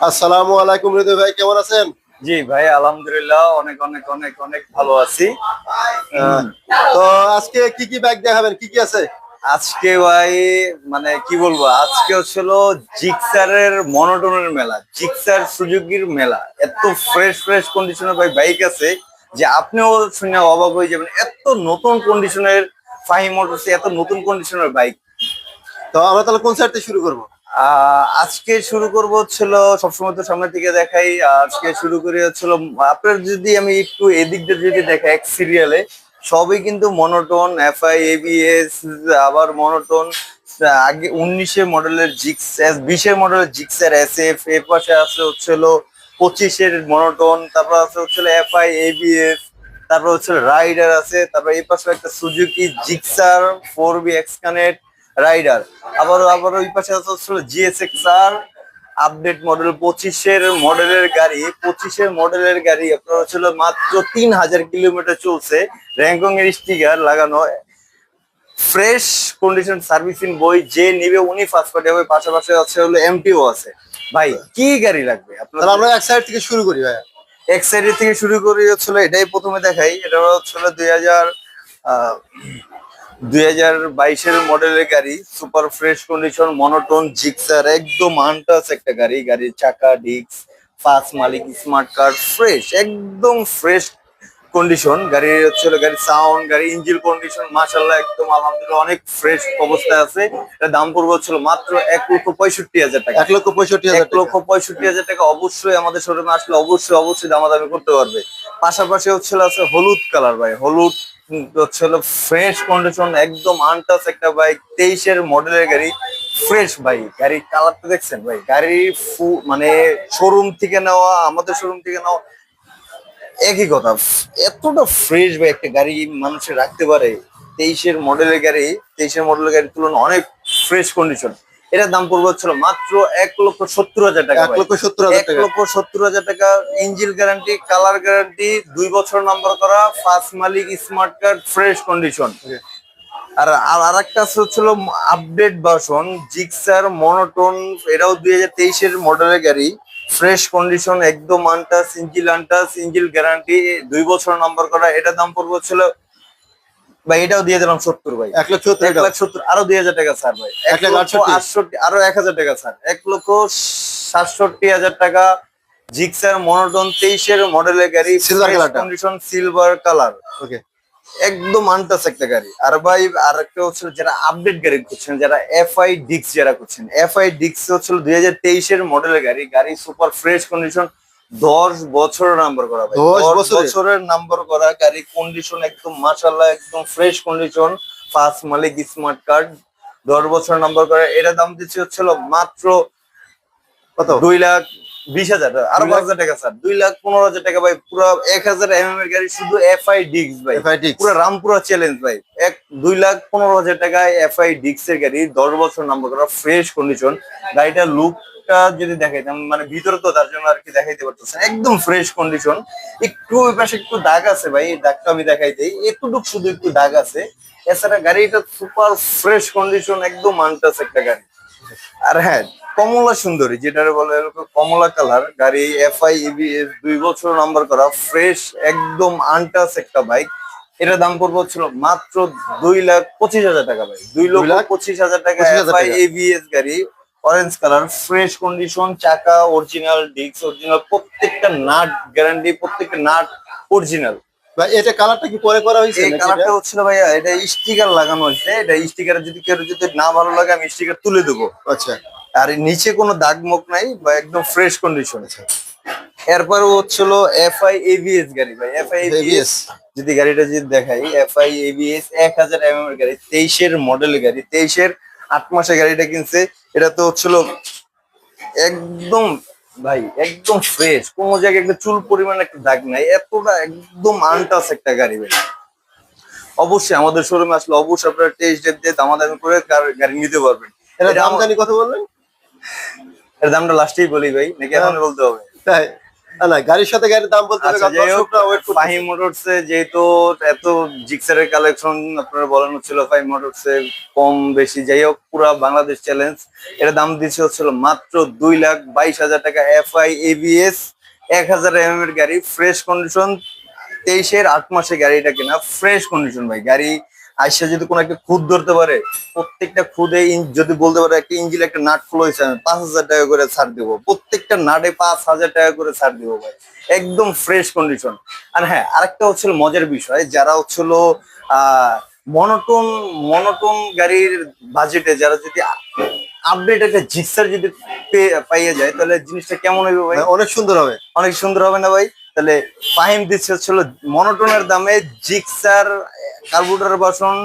আসসালামু আলাইকুম হৃদয় ভাই কেমন আছেন? জি ভাই আলহামদুলিল্লাহ অনেক অনেক অনেক অনেক ভালো আছি। তো আজকে কি কি বাইক দেখাবেন? কি কি আছে? আজকে ভাই মানে কি বলব আজকে হচ্ছিল জিক্সারের মনোটনের মেলা জিক্সার সুজুকির মেলা। এত ফ্রেশ ফ্রেশ কন্ডিশনের ভাই বাইক আছে যে আপনিও শুনে অবাক হয়ে যাবেন এত নতুন কন্ডিশনের ফাহিম মোটরস এত নতুন কন্ডিশনের বাইক তো আমরা তাহলে কোন সাইড থেকে শুরু করব? আজকে শুরু করব হচ্ছিল, সবসময় তো সামনে থেকে দেখাই। আজকে শুরু করি হচ্ছিল, আপনার যদি আমি একটু এদিক দিয়ে যদি দেখাই, এক সিরিয়ালে সবই কিন্তু মনোটোন এফআই এবিএস আবার মনোটোন আগে উনিশে মডেলের জিক্স বিশের মডেলের জিক্সের এস এফ এর পাশে আছে হচ্ছিল, পঁচিশের মনোটোন তারপর আছে হচ্ছিল এফআই এবিএস তারপর হচ্ছে রাইডার আছে, তারপর এই পাশে একটা Suzuki Gixxer four B X connect rider. আবার আবার ওই পাশে আছে হচ্ছিল জিএসএক্স আর আপডেট মডেল পঁচিশের মডেলের গাড়ি। পঁচিশের মডেলের গাড়ি আপনার হচ্ছিল মাত্র তিন হাজার কিলোমিটার চলছে। র্যাঙ্কং এর স্টিকার লাগানো। ফ্রেশ কন্ডিশন সার্ভিসিং বই যে নিবে উনি ফার্স্ট পার্টি হবে। পাশাপাশি আছে হলো এমটিও আছে। ভাই কি গাড়ি লাগবে আপনার আমরা এক সাইড থেকে শুরু করি ভাই এক সাইডের থেকে শুরু করি হচ্ছিল এটাই প্রথমে দেখাই। এটা হচ্ছিল দুই হাজার দুই হাজার বাইশের মডেলের গাড়ি super fresh condition monotone Gixxer একদম আনটাস একটা গাড়ি। গাড়ির চাকা ডিক্স ফাস্ট মালিক স্মার্ট কার্ড ফ্রেশ একদম ফ্রেশ কন্ডিশন গাড়ির হচ্ছিল গাড়ির সাউন্ড গাড়ি ইঞ্জিন কন্ডিশন মাশাল্লাহ একদম আলহামদুলিল্লাহ অনেক ফ্রেশ অবস্থায় আছে। এটা দাম পড়বে হচ্ছিল মাত্র এক লক্ষ পঁয়ষট্টি হাজার টাকা। এক লক্ষ পঁয়ষট্টি এক লক্ষ পঁয়ষট্টি হাজার টাকা অবশ্যই আমাদের শোরুমে আসলে অবশ্যই অবশ্যই দামাদামি করতে পারবে। পাশাপাশি হচ্ছিল আছে হলুদ কালার ভাই হলুদ উম, হচ্ছিল ফ্রেশ কন্ডিশন একদম আনটাস একটা বাইক তেইশের মডেলের গাড়ি ফ্রেশ ভাই গাড়ির কালারটা দেখছেন ভাই? গাড়ি ফু মানে শোরুম থেকে নেওয়া আমাদের শোরুম থেকে নেওয়া একই কথা। এতটা ফ্রেশ ভাই একটা গাড়ি মানুষের রাখতে পারে তেইশের মডেলের গাড়ি তেইশের মডেলের গাড়ির তুলনায় অনেক ফ্রেশ কন্ডিশন এটার দাম পড়বে হচ্ছিল মাত্র এক লক্ষ সত্তর হাজার টাকা এক লক্ষ সত্তর হাজার এক লক্ষ সত্তর হাজার টাকা ইঞ্জিন গ্যারান্টি কালার গ্যারান্টি দুই বছর নাম্বার করা ফার্স্ট মালিক স্মার্ট কার্ড ফ্রেশ কন্ডিশন. আর আর আরেকটা হচ্ছিল আপডেট ভার্সন জিক্সার মনোটোন এটাও দুই হাজার তেইশের মডেলের গাড়ি। ফ্রেশ কন্ডিশন একদম আনটাস ইঞ্জিল আনটাস ইঞ্জিল গ্যারান্টি দুই বছর নাম্বার করা এটা দাম পড়বে হচ্ছিল ভাই এটাও দিয়ে দিলাম সত্তর ভাই। এক লক্ষ এক লাখ সত্তর আরও দুই হাজার টাকা স্যার ভাই। এক লাখ লক্ষ আটষট্টি। আরও এক হাজার টাকা স্যার। এক লক্ষ সাতষট্টি হাজার টাকা জিক্সার মনোটন তেইশের মডেলের গাড়ি colour টা। Condition silver colour okay. একদম আনটাস একটা গাড়ি। আর ভাই আর একটা হচ্ছে যারা আপডেট গাড়ি করছেন যারা এফআই ডিক্স যারা করছেন এফআই ডিক্স হচ্ছিল দুই হাজার তেইশের মডেলের গাড়ি গাড়ি সুপার ফ্রেশ কন্ডিশন দশ বছরের নাম্বার করা দশ বছরের? বছরের নাম্বার করা গাড়ি কন্ডিশন একদম মাসাল্লাহ একদম ফ্রেশ কন্ডিশন ফার্স্ট মালিক স্মার্ট কার্ড দশ বছর নাম্বার করা। এটা দাম দিচ্ছে হচ্ছিল মাত্র কত? দুই লাখ বিশ হাজার। আরও দুই পাঁচ হাজার টাকা স্যার। দুই লাখ পনেরো হাজার টাকা ভাই পুরো এক হাজার এম এর গাড়ি শুধু এফআই ডিক্স ভাই। FIDX পুরো রামপুরা চ্যালেঞ্জ ভাই। এক দুই লাখ পনেরো হাজার টাকায় ডিক্স এর গাড়ি দশ বছর নাম্বার করা ফ্রেশ কন্ডিশন গাড়িটার লুকটা যদি দেখাইতাম মানে ভিতরে তো তার জন্য আর কি দেখাইতে পারতেছে। একদম ফ্রেশ কন্ডিশন একটু ওই পাশে একটু দাগ আছে ভাই দাগটা আমি দেখাই দিই এতটুকু শুধু একটু দাগ আছে। এছাড়া গাড়িটা সুপার ফ্রেশ কন্ডিশন একদম আনটাস একটা গাড়ি। আর হ্যাঁ কমলা সুন্দরী যেটা বলে কমলা কালার গাড়ি এফআই ইবিএস দুই বছর নাম্বার করা ফ্রেশ একদম আনটাস একটা বাইক এটা দাম পড়বে হচ্ছিল মাত্র দুই লাখ পঁচিশ হাজার টাকা ভাই। দুই লাখ পঁচিশ হাজার টাকা 25,000 এফআই টাকা। এবিএস গাড়ি অরেঞ্জ কালার ফ্রেশ কন্ডিশন চাকা অরিজিনাল ডিস্ক অরিজিনাল প্রত্যেকটা নাট গ্যারান্টি প্রত্যেকটা নাট অরিজিনাল ভাই এটা কালারটা কি পরে করা হয়েছে এই নাকি কালারটা হচ্ছিল ভাইয়া এটা স্টিকার লাগানো হয়েছে। এটা স্টিকার যদি কেউ যদি না ভালো লাগে আমি স্টিকার তুলে দেবো। আচ্ছা। আর নিচে কোনো দাগ মুখ নাই বা একদম ফ্রেশ কন্ডিশন আছে এরপর হচ্ছিল এফআই এবিএস গাড়ি ভাই। এফআই ABS এবিএস যদি গাড়িটা যদি দেখাই এফআই এবিএস এক হাজার এম এর গাড়ি তেইশের মডেলের গাড়ি তেইশের আট মাসের গাড়িটা কিনছে। এটা তো হচ্ছিল একদম ভাই একদম ফ্রেশ কোনো জায়গায় একটা চুল পরিমাণ একটা দাগ নাই। এতটা একদম আনটাস একটা গাড়ি ভাই। অবশ্যই আমাদের শোরুমে আসলে অবশ্যই আপনারা টেস্ট দিয়ে দামাদামি করে গাড়ি- নিতে পারবেন। এটা দামদানি কথা বললেন এর দামটা লাস্টেই বলি ভাই নাকি এখন বলতে হবে? তাই। না, গাড়ির সাথে গাড়ির দাম বলতে আচ্ছা। ফাহিম মোটরসে যেহেতু এত জিক্সারের কালেকশন আপনারা বলানো ছিল ফাহিম মোটরসে কম বেশি যাই হোক পুরা বাংলাদেশ চ্যালেঞ্জ এর দাম দিচ্ছে হচ্ছিল মাত্র দুই লাখ বাইশ হাজার টাকা এফআই এবিএস এক হাজার এম এর গাড়ি ফ্রেশ কন্ডিশন তেইশের আট মাসে গাড়িটা কেনা ফ্রেশ কন্ডিশন ভাই গাড়ি আইসা যদি কোনো একটা খুদ ধরতে পারে প্রত্যেকটা খুদে যদি বলতে পারে একটা ইঞ্জিন একটা নাট ফ্লো হয়েছে আমি পাঁচ হাজার টাকা করে ছাড় দিব। প্রত্যেকটা নাটে পাঁচ হাজার টাকা করে ছাড় দেবো ভাই। একদম ফ্রেশ কন্ডিশন আর হ্যাঁ আরেকটা হচ্ছিল মজার বিষয় যারা হচ্ছিল আহ মনোটন মনোটন গাড়ির বাজেটে যারা যদি আপডেট একটা জিক্সার যদি পেয়ে- পাইয়ে যায় তাহলে জিনিসটা কেমন হবে ভাই? হ্যাঁ, অনেক সুন্দর হবে। অনেক সুন্দর হবে না ভাই? তাহলে ফাহিম দিচ্ছে হচ্ছিল মনোটনের দামে জিক্সার কার্বুটার বাসন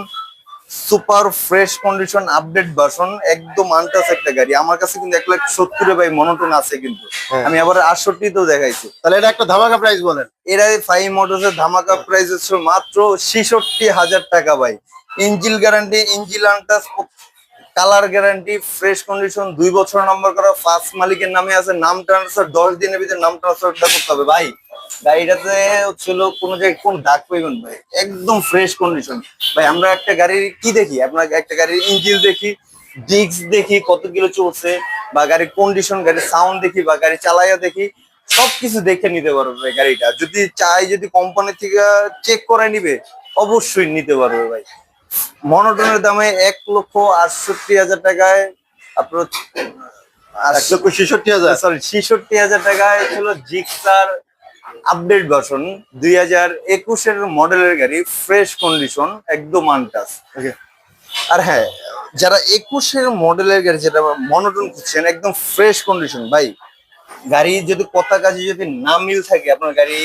সুপার ফ্রেশ কন্ডিশন আপডেট বাসন একদম আনটাস একটা গাড়ি। আমার কাছে কিন্তু এক লাখ সত্তরে ভাই মনোটন আছে কিন্তু। হ্যাঁ। আমি আবার আটষট্টি তো দেখাইছি। তাহলে এটা একটা ধামাকা প্রাইস বলেন। এরা ফাইভ মোটরসের ধামাকা প্রাইস হচ্ছে মাত্র ছেষট্টি হাজার টাকা ভাই। Engine guarantee engine untouch colour guarantee, fresh condition দুই বছর নাম্বার করা ফার্স্ট মালিকের নামে আছে, নাম ট্রান্সফার দশ দিনের ভিতরে নাম ট্রান্সফারটা করতে হবে। ভাই গাড়িটাতে হচ্ছিল কোন জায়গায় কোন দাগ পাইবেন ভাই। একদম ফ্রেশ কন্ডিশন ভাই, আমরা একটা গাড়ির কি দেখি? আপনার একটা গাড়ির ইঞ্জিল দেখি ডিস্ক দেখি, কত কিলো চলছে বা গাড়ির কন্ডিশন গাড়ির সাউন্ড দেখি, বা গাড়ি চালাইয়া দেখি, সবকিছু দেখে নিতে পারবে ভাই গাড়িটা। যদি চাই, যদি কোম্পানি থেকে চেক করে নিবে, অবশ্যই নিতে পারবে ভাই। মনোটনের দামে এক লক্ষ আটষট্টি হাজার টাকায় আপনার এক লক্ষ ছেষট্টি হাজার? সরি ছেষট্টি হাজার টাকায় ছিল জিক্সার আপডেট ভার্সন দুই হাজার একুশের মডেলের গাড়ি ফ্রেশ কন্ডিশন একদম আনটাস আর হ্যাঁ যারা একুশের মডেলের গাড়ি যেটা মনোটন খুঁজছেন একদম ফ্রেশ কন্ডিশন ভাই গাড়ি যদি কথা কাজে যদি না মিল থাকে আপনার গাড়ি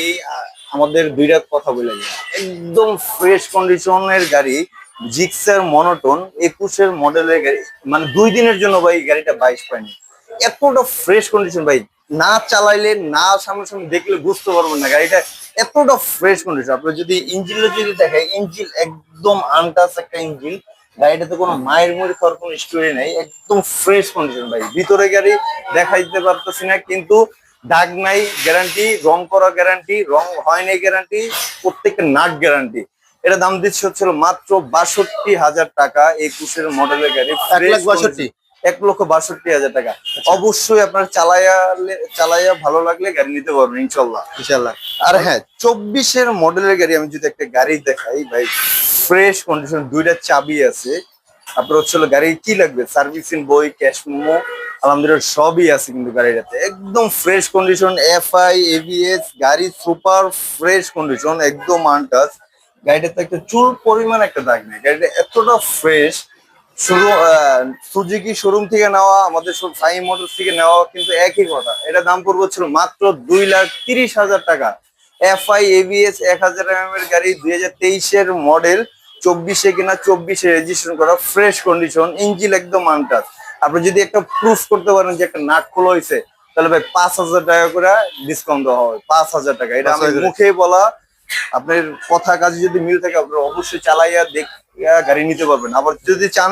আমাদের দুইটা কথা বলে যায় একদম ফ্রেশ কন্ডিশনের গাড়ি জিক্সার মনোটন একুশের মডেলের গাড়ি মানে দুই দিনের জন্য ভাই গাড়িটা বাইশ পায়নি এতটা ফ্রেশ কন্ডিশন ভাই, না চালাইলে, না সামনাসামনি দেখলে বুঝতে পারবেন না গাড়িটা। এতটা ফ্রেশ কন্ডিশন আপনার যদি ইঞ্জিনটা যদি দেখেন ইঞ্জিন একদম আনটাস একটা ইঞ্জিন গাড়িটাতে কোনো মায়ের মুড়ি খাওয়ার কোনো স্টোরি নেই, একদম ফ্রেশ কন্ডিশন ভাই। ভিতরে গাড়ি দেখা দিতে পারতেছি না, কিন্তু দাগ নাই গ্যারান্টি রং করা গ্যারান্টি রং হয় নাই গ্যারান্টি প্রত্যেকটা নাট গ্যারান্টি এটা দাম দিচ্ছে হচ্ছিল মাত্র বাষট্টি হাজার টাকা একুশের মডেলের গাড়ি এক লাখ বাষট্টি? এক লক্ষ বাষট্টি হাজার টাকা। অবশ্যই আপনার চালাইয়া চালাইয়া ভালো লাগলে গাড়ি নিতে পারবেন ইনশাল্লাহ। ইনশাল্লাহ। আর হ্যাঁ চব্বিশের মডেলের গাড়ি আমি যদি একটা গাড়ি দেখাই ভাই ফ্রেশ কন্ডিশন দুইটা চাবি আছে। আপনার হচ্ছে গাড়ি কি লাগবে? সার্ভিসিং বই ক্যাশ মোমো আলহামদুলিল্লাহ সবই আছে কিন্তু গাড়িটাতে। একদম ফ্রেশ কন্ডিশন এফআই এবিএস গাড়ি সুপার ফ্রেশ কন্ডিশন একদম আনটাচ গাড়িটাতে একটা চুল পরিমাণ একটা দাগ নেই। গাড়িটা এতটা ফ্রেশ শুরু সুজুকি শোরুম থেকে নেওয়া আমাদের সাই মোটরস থেকে নেওয়া কিন্তু একই কথা। এটা দাম পড়বে ছিল মাত্র দুই লাখ তিরিশ হাজার টাকা। এফআই এবিএস এক হাজার এম এর গাড়ি দুই হাজার তেইশের মডেল চব্বিশে কিনা চব্বিশে রেজিস্ট্রেশন করা ফ্রেশ কন্ডিশন ইঞ্জিন একদম আনটাচ আপনি যদি একটা প্রুফ করতে পারেন যে একটা নাট খোলা হয়েছে তাহলে ভাই পাঁচ হাজার টাকা করে ডিসকাউন্ট দেওয়া হবে। পাঁচ হাজার টাকা। এটা আমি মুখে বলা আপনার কথা কাজে যদি মিল থাকে, আপনার অবশ্যই চালাইয়া দেখিয়া গাড়ি নিতে পারবেন। আবার যদি চান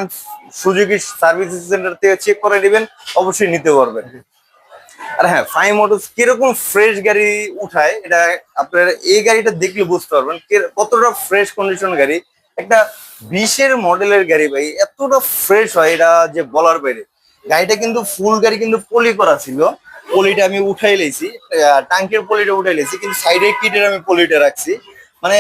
সুযোগী সার্ভিস সেন্টার থেকে চেক করে নেবেন, অবশ্যই নিতে পারবেন। আর হ্যাঁ ফাইভ মোটরস কীরকম ফ্রেশ গাড়ি উঠায়, এটা আপনার এই গাড়িটা দেখলে বুঝতে পারবেন। কতটা ফ্রেশ কন্ডিশন গাড়ি। একটা বিশের মডেলের গাড়ি ভাই, এতটা ফ্রেশ হয় এটা যে বলার বাইরে। গাড়িটা কিন্তু ফুল গাড়ি কিন্তু পলি করা ছিল। পলিটা আমি উঠাই লেছি টাঙ্কের পলিটা উঠাই লেছি, কিন্তু সাইডে কিটের আমি পলিটা রাখছি। মানে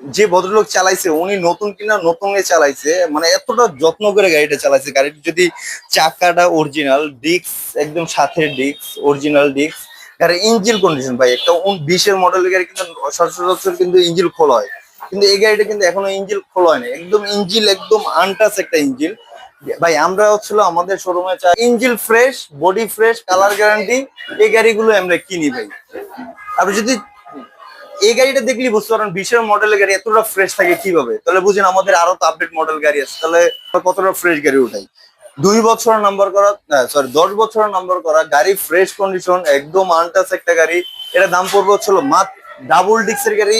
যে ভদ্রলোক চালাইছে, উনি নতুন কিনা নতুন চালাইছে মানে এতটা যত্ন করে গাড়িটা চালাইছে। গাড়ির যদি চাকাটা অরিজিনাল ডিক্স একদম সাথে ডিক্স অরিজিনাল ডিক্স গাড়ির ইঞ্জিন কন্ডিশন ভাই, একটা বিশের মডেলের গাড়ি কিন্তু সচরাচর কিন্তু ইঞ্জিন খোলা হয়। কিন্তু এই গাড়িটা কিন্তু এখনও ইঞ্জিন খোলা হয়নি। একদম ইঞ্জিন একদম আনটাচ একটা ইঞ্জিন ভাই, আমরা হচ্ছিল আমাদের শোরুমে চাই engine fresh body fresh colour guarantee এই গাড়িগুলো আমরা কিনি ভাই। আপনি যদি এই গাড়িটা দেখলি বুঝতে পারেন বিশের মডেলের গাড়ি এতটা ফ্রেশ থাকে কীভাবে? তাহলে বুঝেন আমাদের আরও তো আপডেট মডেল গাড়ি আছে, তাহলে কতটা ফ্রেশ গাড়ি উঠাই। দুই বছর নাম্বার করা সরি দশ বছর নাম্বার করা, গাড়ি ফ্রেশ কন্ডিশন একদম আনটাস একটা গাড়ি। এটা দাম পড়বে হচ্ছিল মাত্র ডাবল ডিক্সের গাড়ি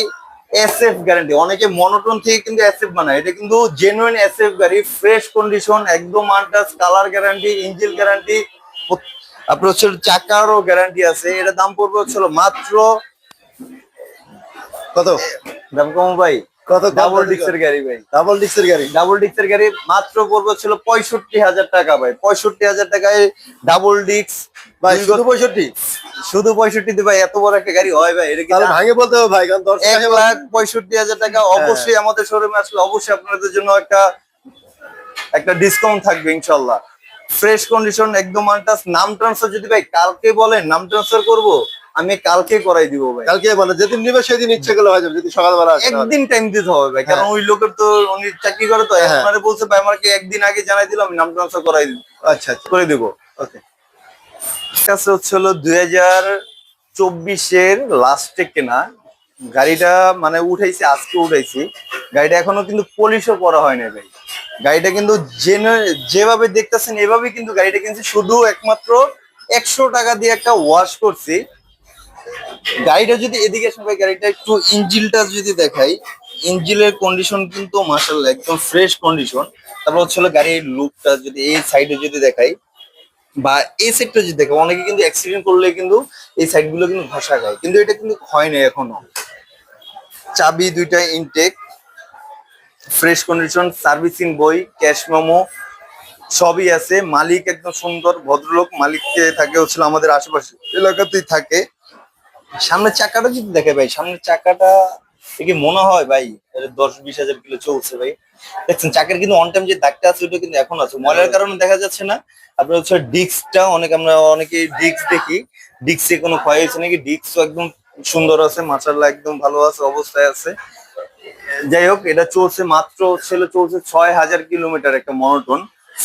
এসএফ গ্যারান্টি অনেকে মনোটন থেকে কিন্তু এসএফ বানায়। এটা কিন্তু জেনুইন এসএফ গাড়ি ফ্রেশ কন্ডিশন একদম untouch colour guarantee engine guarantee আপনার হচ্ছে চাকারও গ্যারান্টি আছে। এটা দাম পড়বে হচ্ছে মাত্র কত? দাম কম ভাই? কত ডাবল ডিক্সের গাড়ি ভাই। ডাবল ডিক্সের গাড়ি? ডাবল ডিক্সের গাড়ি মাত্র পড়বে ছিল পঁয়ষট্টি হাজার টাকা ভাই। পঁয়ষট্টি হাজার টাকায় ডাবল ডিক্স ভাই শুধু পঁয়ষট্টি? শুধু পঁয়ষট্টিতে ভাই এত বড় একটা গাড়ি হয় ভাই এটা ভাঙে বলতে হবে ভাই কারণ এক লাখ পঁয়ষট্টি হাজার টাকা অবশ্যই আমাদের শোরুমে আসলে অবশ্যই আপনাদের জন্য একটা একটা ডিসকাউন্ট থাকবে ইনশাল্লাহ। ফ্রেশ কন্ডিশন একদম আনটাস নাম ট্রান্সফার যদি ভাই কালকে বলেন নাম ট্রান্সফার করব। আমি কালকে করাই দিব ভাই। কালকে মানে যেদিন নিবে সেদিন ইচ্ছে করলে হয়ে যাবে যদি সকালবেলা আসে একদিন টাইম দিতে হবে ভাই কারণ হ্যাঁ। ওই লোকের তো উনি চাকরি করে তো হ্যাঁ। আপনারে বলছে ভাই আমাকে একদিন আগে জানাই দিলাম আমি নাম ট্রান্সফার করাই দিব। আচ্ছা আচ্ছা। করে দিব। ওকে কাছে হচ্ছে হলো দুই হাজার চব্বিশের লাস্টে কেনা গাড়িটা মানে উঠাইছি আজকে উঠাইছি। গাড়িটা এখনও কিন্তু পলিশও করা হয় না ভাই। গাড়িটা কিন্তু যেভাবে দেখতেছেন এভাবে কিন্তু গাড়িটা কিন্তু শুধু একমাত্র একশো টাকা দিয়ে একটা ওয়াশ করছি। গাড়িটা যদি এদিকে আসেন গাড়িটা একটু ইঞ্জিলটা যদি দেখাই, ইঞ্জিলের কন্ডিশন কিন্তু মার্শাল্লাহ একদম ফ্রেশ কন্ডিশন তারপর হচ্ছে গাড়ির লুকটা যদি এই সাইডে যদি দেখাই, বা এই সাইডটা যদি দেখো অনেকে কিন্তু অ্যাক্সিডেন্ট করলে কিন্তু এই সাইডগুলো কিন্তু ঘষা খায়। কিন্তু এটা কিন্তু হয় না এখনও। চাবি দুইটা ইনটেক ফ্রেশ কন্ডিশন সার্ভিসিং বই ক্যাশ মেমো সবই আছে। মালিক একদম সুন্দর, ভদ্রলোক। মালিককে থাকে হচ্ছিল আমাদের আশেপাশে, এলাকাতেই থাকে। সামনের চাকাটা যদি দেখে ভাই সামনের চাকাটা কি মনে হয় ভাই দশ বিশ হাজার কিলো চলছে ভাই। দেখছেন চাকার কিন্তু অন টাইম যে দাগটা আছে ওটা কিন্তু এখন আছে। ময়লার কারণে দেখা যাচ্ছে না। আপনার হচ্ছে ডিস্কটা অনেক আমরা অনেকে ডিস্ক দেখি। ডিস্কে কোনো ক্ষয় হয়েছে নাকি? ডিস্কও একদম সুন্দর আছে মাশাআল্লাহ একদম ভালো আছে অবস্থায় আছে। যাই হোক এটা চলছে মাত্র ছিল চলছে ছয় হাজার কিলোমিটার একটা মনোটন।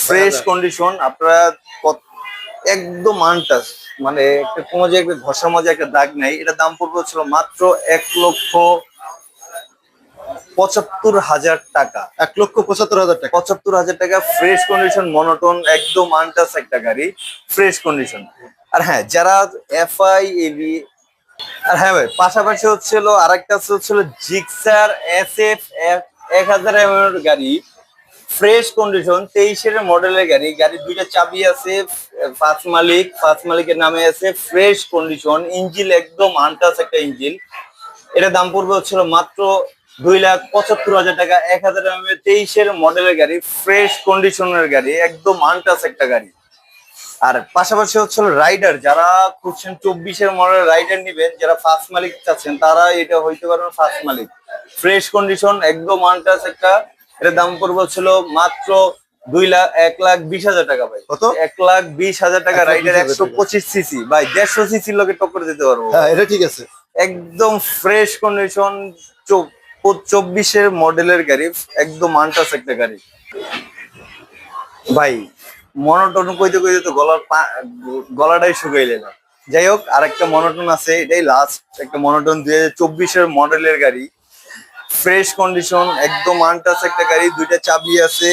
ফ্রেশ কন্ডিশন আপনারা একদম আনটাস মানে একটা কোনো যে একটা ঘষার মাঝে একটা দাগ নাই এটা দাম পড়বে ছিল মাত্র এক লক্ষ পঁচাত্তর হাজার টাকা। এক লক্ষ পঁচাত্তর হাজার টাকা। পঁচাত্তর হাজার টাকা ফ্রেশ কন্ডিশন মনোটন একদম আনটাস একটা গাড়ি ফ্রেশ কন্ডিশন আর হ্যাঁ যারা এফআই এবি আর হ্যাঁ ভাই পাশাপাশি হচ্ছিল আরেকটা হচ্ছিল জিক্সার এস এফ এক হাজার এম গাড়ি। ফ্রেশ কন্ডিশন তেইশের মডেলের গাড়ি। গাড়ি দুইটা চাবি আছে পাঁচ মালিক পাঁচ মালিকের নামে আছে ফ্রেশ কন্ডিশন ইঞ্জিল একদম আনটাস একটা ইঞ্জিল এটা দাম পড়বে হচ্ছিল মাত্র দুই লাখ পঁচাত্তর হাজার টাকা, এক হাজার এম তেইশের মডেলের গাড়ি ফ্রেশ কন্ডিশনের গাড়ি, একদম আনটাস একটা গাড়ি। আর পাশাপাশি হচ্ছিল রাইডার যারা খুঁজছেন চব্বিশের মডেল রাইডার নিবেন, যারা ফার্স্ট মালিক চাচ্ছেন, তারা এটা হইতে পারবেন ফার্স্ট মালিক ফ্রেশ কন্ডিশন একদম আনটাস একটা এটা দাম পড়বে ছিল মাত্র দুই লাখ এক লাখ বিশ হাজার টাকা ভাই। কত? এক লাখ বিশ হাজার টাকা রাইডার একশো পঁচিশ সিসি। ভাই দেড়শো সিসির লোকে টক্কর দিতে পারব। হ্যাঁ এটা ঠিক আছে। একদম ফ্রেশ কন্ডিশন চব্বিশের মডেলের গাড়ি একদম আনটাস একটা গাড়ি। ভাই মনোটন কইতে কইতে তো গলার গলাটাই শুকাইলে না। যাই হোক আর একটা মনোটন আছে এটাই লাস্ট একটা মনোটন দুই হাজার চব্বিশের মডেলের গাড়ি। ফ্রেশ কন্ডিশন একদম আনটাস একটা গাড়ি দুইটা চাবি আছে।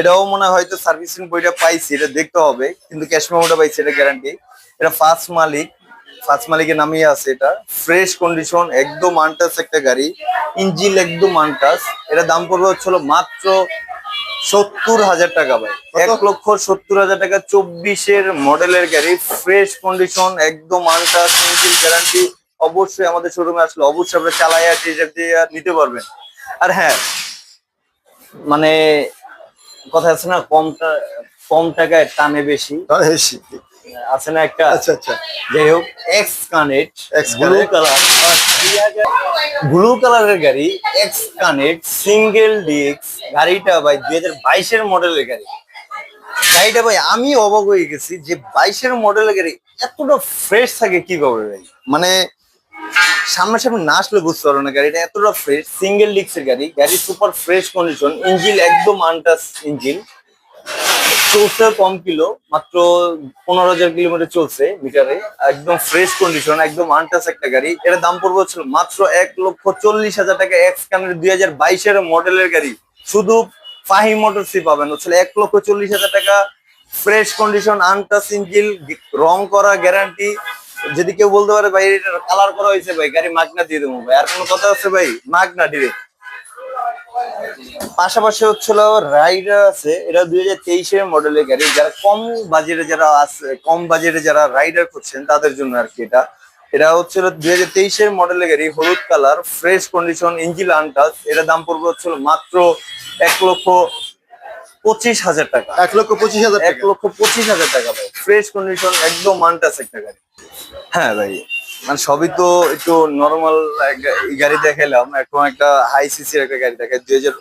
এটাও মনে হয় হয়তো সার্ভিসিং বইটা পাইছি এটা দেখতে হবে কিন্তু ক্যাশ মেমোটা পাইছি এটা গ্যারান্টি এটা ফার্স্ট মালিক ফার্স্ট মালিকের নামিয়ে আছে এটা। ফ্রেশ কন্ডিশন একদম আনটাস একটা গাড়ি ইঞ্জিল একদম আনটাস এটা দাম পড়বে হচ্ছিল মাত্র সত্তর হাজার টাকা ভাই। এক লক্ষ সত্তর হাজার টাকা চব্বিশের মডেলের গাড়ি ফ্রেশ কন্ডিশন একদম আনটাস ইঞ্জিল গ্যারান্টি অবশ্যই আমাদের শোরুমে আসলে অবশ্যই আপনি চালাইয়া টিজার দিয়ে নিতে পারবেন। আর হ্যাঁ মানে কথা আছে না কমটা কম টাকায় টানে বেশি। হেসি। আছে না একটা? আচ্ছা আচ্ছা। যাই হোক X connect blue. Colour blue কালারের গাড়ি এক্স কানেক্ট সিঙ্গেল ডিস্ক গাড়িটা ভাই দুই হাজার বাইশের মডেলের গাড়ি। গাড়িটা ভাই আমি অবাক হয়ে গেছি যে বাইশের মডেলের গাড়ি এতটা ফ্রেশ থাকে কি কীভাবে ভাই? মানে সামনাসামনি না আসলে বুঝতে পারো না গাড়িটা। এতটা ফ্রেশ সিঙ্গেল ডিস্কের গাড়ি। গাড়ি সুপার ফ্রেশ কন্ডিশন ইঞ্জিন একদম আনটাস ইঞ্জিন চলছে কম কিলো, মাত্র পনেরো হাজার কিলোমিটার চলছে মিটারে। একদম ফ্রেশ কন্ডিশন একদম আনটাস একটা গাড়ি। এর দাম পড়বে হচ্ছিল মাত্র এক লক্ষ চল্লিশ হাজার টাকা। এক্স কানের দুই হাজার বাইশের মডেলের গাড়ি। শুধু ফাহি মোটরসই পাবেন। হচ্ছিল এক লক্ষ চল্লিশ হাজার টাকা। ফ্রেশ কন্ডিশন আনটাস ইঞ্জিল রং করা গ্যারান্টি যদি কেউ বলতে পারে, ভাই, এটা কালার করা হয়েছে, ভাই, গাড়ি মাগনা দিয়ে দেবো, ভাই। আর কোনো কথা আছে, ভাই? মাগনা ডিরেক্ট পাশাপাশি হচ্ছিল রাইডার আছে, এটা দুই হাজার তেইশের মডেলের গাড়ি। যারা কম বাজেটে যারা আছে, কম বাজেটে যারা রাইডার করছেন তাদের জন্য আর কি এটা। এটা হচ্ছিল দুই হাজার তেইশের মডেলের গাড়ি, হলুদ colour fresh condition engine untouch এটা দাম পড়বে হচ্ছিল মাত্র এক লক্ষ পঁচিশ হাজার টাকা। এক লক্ষ পঁচিশ হাজার এক লক্ষ পঁচিশ হাজার টাকা ভাই। ফ্রেশ কন্ডিশন একদম মানটাস একটা গাড়ি। হ্যাঁ ভাই মানে সবই তো একটু নর্মাল গাড়ি দেখাইলাম। এখন একটা হাই সিসির একটা গাড়ি দেখাই। দুই হাজার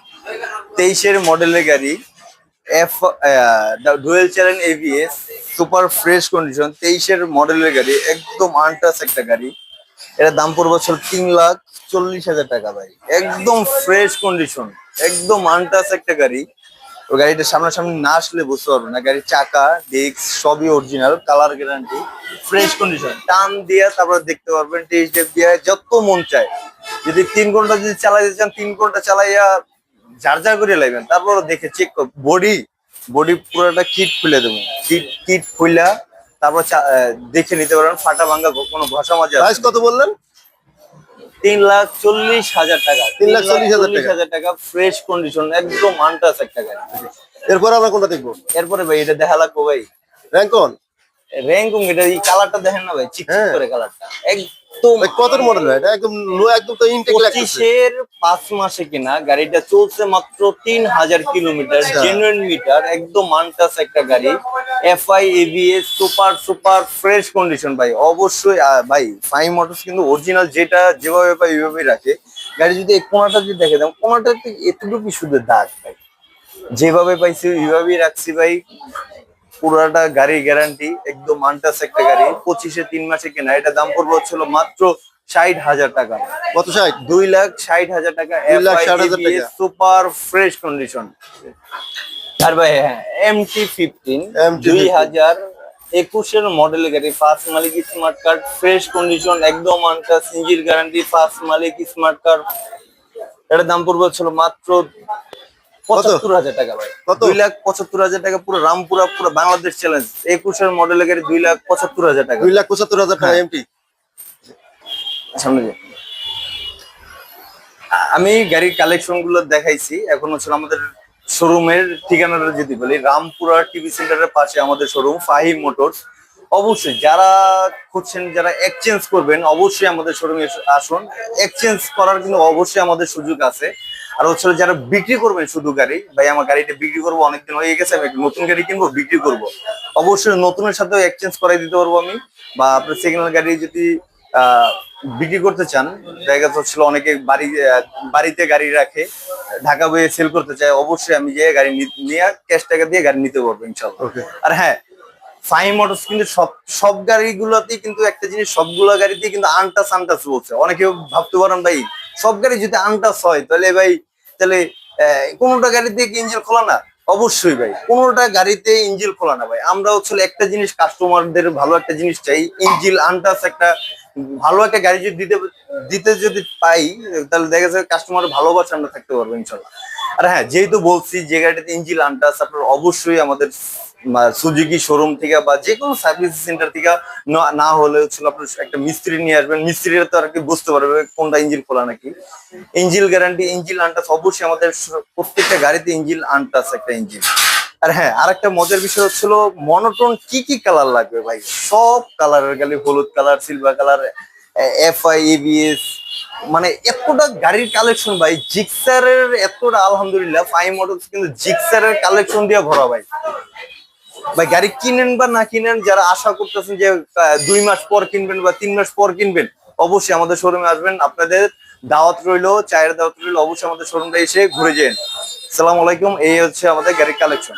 তেইশের মডেলের গাড়ি। F dual channel ABS super fresh condition তেইশের মডেলের গাড়ি। একদম আনটাস একটা গাড়ি। এটা দাম পড়বে হচ্ছে তিন লাখ চল্লিশ হাজার টাকা ভাই। একদম ফ্রেশ কন্ডিশন একদম আনটাস একটা গাড়ি। তো গাড়িটা সামনাসামনি না আসলে বুঝতে পারবে না। গাড়ির চাকা ডিস্ক সবই original colour guarantee fresh condition টান দিয়ে তারপর দেখতে পারবেন টেস্ট দিয়ে যত মন চায়। যদি তিন ঘণ্টা যদি চালাই চালাইতে চান, তিন ঘণ্টা চালাইয়া যার যার করে লাইবেন, তারপর দেখে চেক কর। বডি বডি পুরোটা কিট খুলে দেবো। কিট কিট খুলে তারপর দেখে নিতে পারবেন, ফাটা ভাঙ্গা কোনো ঘষা মাজা কত বললেন? তিন লাখ চল্লিশ হাজার টাকা। তিন লাখ চল্লিশ হাজার টাকা। ফ্রেশ কন্ডিশন একদম আনটাস একটা গাড়ি। এরপর আমরা কোনটা দেখব? এরপরে ভাই এটা দেখা লাগবো ভাই। র্যাঙ্কন র্যাঙ্কন এটা এই কালারটা দেখেন না ভাই? চিকচিক হ্যাঁ। করে কালারটা একদম মডেল এটা একদম একদম তো ইনটেক পঁচিশের পাঁচ মাসে কিনা গাড়িটা চলছে মাত্র তিন হাজার কিলোমিটার আচ্ছা। জেনুইন মিটার একদম আনটাস একটা গাড়ি। FI ABS super super fresh condition ভাই। অবশ্যই ভাই ফাইভ মোটরস কিন্তু অরিজিনাল যেটা যেভাবে পাই ওইভাবেই রাখে। গাড়ি যদি কোনাটা যদি দেখে দাম কোনাটাতে এতটুকু শুধু দাগ ভাই। যেভাবে পাইছি ওইভাবেই রাখছি ভাই। পুরাটা গাড়ি গ্যারান্টি একদম আনটাস একটা গাড়ি। পঁচিশে তিন মাসে কেনা। এটা দাম পড়বে হচ্ছিল মাত্র ষাট হাজার টাকা। কত ষাট? দুই লাখ ষাট হাজার টাকা। সুপার ফ্রেশ কন্ডিশন আর ভাই হ্যাঁ এমটি ফিফটিন দুই হাজার একুশের মডেল গাড়ি। ফার্স্ট মালিক স্মার্ট কার্ড ফ্রেশ কন্ডিশন একদম আনটা সিঙ্গিল গ্যারান্টি ফার্স্ট মালিক স্মার্ট কার্ড এটার দাম পড়বে হচ্ছিল মাত্র পঁচাত্তর হাজার টাকা ভাই? দুই লাখ পঁচাত্তর হাজার টাকা পুরো রামপুরা পুরো বাংলাদেশ চ্যালেঞ্জ একুশের মডেলের গাড়ি দুই লাখ পঁচাত্তর হাজার টাকা। দুই লাখ পঁচাত্তর হাজার টাকা। এমটি সামনে আমি গাড়ির কালেকশনগুলো দেখাইছি এখন হচ্ছে আমাদের শোরুমের ঠিকানাটা যদি বলি রামপুরা টিভি সেন্টারের পাশে আমাদের শোরুম ফাহিম মোটরস। অবশ্যই যারা খুঁজছেন যারা এক্সচেঞ্জ করবেন অবশ্যই আমাদের শোরুমে আসুন। এক্সচেঞ্জ করার কিন্তু অবশ্যই আমাদের সুযোগ আছে। আর হচ্ছে যারা বিক্রি করবেন শুধু গাড়ি ভাই আমার গাড়িটা বিক্রি করব অনেকদিন হয়ে গেছে আমি একটা নতুন গাড়ি কিনবো বিক্রি করব। অবশ্যই নতুনের সাথেও এক্সচেঞ্জ করাই দিতে পারব আমি। বা আপনার সেকেন্ড গাড়ি যদি আহ, বিক্রি করতে চান জায়গা তো ছিল অনেকে বাড়ি বাড়িতে গাড়ি রাখে ঢাকা বয়ে সেল করতে চায় অবশ্যই আমি যে গাড়ি নিয়ে ক্যাশ টাকা দিয়ে গাড়ি নিতে পারব ইনশাল্লাহ আর হ্যাঁ ফাইভ মোটরস কিন্তু সব সব গাড়িগুলোতেই কিন্তু একটা জিনিস সবগুলো গাড়িতেই কিন্তু আনটাস আনটাস বলছে। অনেকে ভাবতে পারেন ভাই সব গাড়ি যদি আনটাস হয় তাহলে ভাই তাহলে কোনোটা গাড়িতে কি ইঞ্জিন খোলা না? অবশ্যই ভাই, কোনোটা গাড়িতে ইঞ্জিল খোলা না ভাই। আমরা হচ্ছে একটা জিনিস কাস্টমারদের ভালো একটা জিনিস চাই ইঞ্জিল আনটাস একটা ভালো একটা গাড়ি যদি দিতে দিতে যদি পাই, তাহলে দেখা যাবে কাস্টমার ভালোবাসা আমরা থাকতে পারব ইনশাল্লাহ। আর হ্যাঁ যেহেতু বলছি যে গাড়িতে ইঞ্জিল আনটাস আপনার অবশ্যই আমাদের সুজুকি শোরুম থেকে বা যে কোনো সার্ভিস সেন্টার থেকে না- হলে হচ্ছিল আপনার একটা মিস্ত্রি নিয়ে আসবেন। মিস্ত্রিরা তো আর কি বুঝতে পারবে কোনটা ইঞ্জিন খোলা নাকি। ইঞ্জিল গ্যারান্টি ইঞ্জিল আনটাস অবশ্যই আমাদের প্রত্যেকটা গাড়িতে ইঞ্জিল আনটাস একটা ইঞ্জিন আর হ্যাঁ আরেকটা মজার বিষয় হচ্ছিল মনোটন কি কি কালার লাগবে ভাই? সব কালারের গাড়ি, হলুদ colour silver colour F I ABS মানে এতটা গাড়ির কালেকশন ভাই জিক্সারের এতটা, আলহামদুলিল্লাহ ফাইভ মডেলস কিন্তু জিক্সারের কালেকশন দিয়ে ভরা ভাই। ভাই, গাড়ি কিনেন বা না কিনেন, যারা আশা করতেছেন যে দুই মাস পর কিনবেন বা তিন মাস পর কিনবেন, অবশ্যই আমাদের শোরুমে আসবেন। আপনাদের দাওয়াত রইল, চায়ের দাওয়াত রইল, অবশ্যই আমাদের শোরুমটা এসে ঘুরে যান। সালাম আলাইকুম, এই হচ্ছে আমাদের গাড়ির কালেকশন